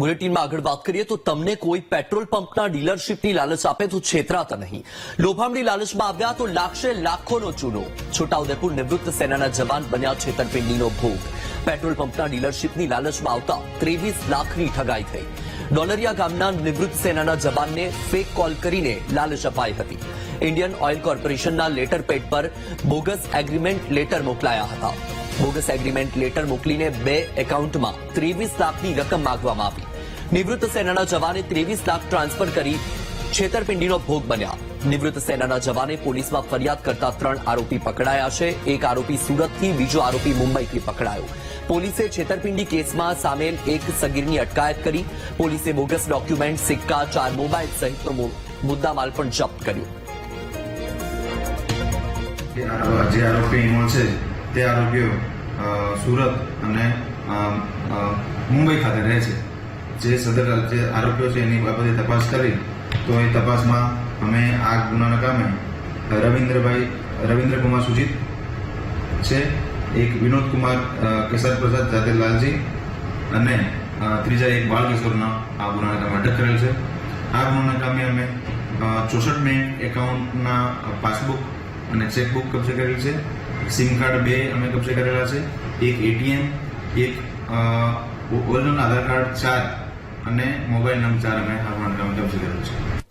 બુલેટિનમાં આગળ વાત કરીએ તો તમને કોઈ પેટ્રોલ પંપના ડીલરશીપની લાલચ આપે તો છેતરાતા નહીં. લોભામણી લાલચમાં આવ્યા તો લાગશે લાખોનો ચૂનો. છોટાઉદેપુર નિવૃત્ત સેનાના જવાન બન્યા છેતરપિંડીનો ભોગ. પેટ્રોલ પંપના ડીલરશીપની લાલચમાં આવતા ત્રેવીસ લાખની ઠગાઈ થઈ. ડોલરિયા ગામના નિવૃત્ત સેનાના જવાનને ફેક કોલ કરીને લાલચ અપાઈ હતી. ઇન્ડિયન ઓઇલ કોર્પોરેશનના લેટર પેડ પર બોગસ એગ્રીમેન્ટ લેટર મોકલાયા હતા. બોગસ એગ્રીમેન્ટ લેટર મોકલીને બે એકાઉન્ટમાં ત્રેવીસ લાખની રકમ માંગવામાં આવી. નિવૃત્ત સેનાના જવાને ત્રેવીસ લાખ ટ્રાન્સફર કરી છેતરપિંડીનો ભોગ બન્યા. નિવૃત્ત સેનાના જવાને પોલીસમાં ફરિયાદ કરતા ત્રણ આરોપી પકડાયા છે. એક આરોપી સુરતથી, બીજો આરોપી મુંબઈથી પકડાયો. પોલીસે છેતરપિંડી કેસમાં સામેલ એક સગીરની અટકાયત કરી. પોલીસે બોગસ ડોક્યુમેન્ટ, સિક્કા, ચાર મોબાઈલ સહિતનો મુદ્દામાલ પણ જપ્ત કર્યો. જે આરોપી છે, તે આરોપીઓ સુરત અને મુંબઈ ખાતે રહે છે. જે સદર જે આરોપીઓ છે એની બાબતે તપાસ કરી તો એ તપાસમાં અમે આ ગુનાના કામે રવિન્દ્રભાઈ રવિન્દ્રકુમાર સુજીત છે એક વિનોદ કુમાર કેશર કેસર પ્રસાદ જાતે લાલજી અને ત્રીજા એક બાળકિશોરના આ ગુનાના કામે અટક કરેલ છે આ ગુનાના કામે અમે ચોસઠ મિનિટ એકાઉન્ટના પાસબુક અને ચેકબુક કબજે કરેલ છે સિમ કાર્ડ બે અમે કબજે કરેલા છે એક એટીએમ એક ઓરિજિનલ આધાર કાર્ડ ચાર અને મોબાઈલ નંબર ચાર આ ગુનાના કામે છે.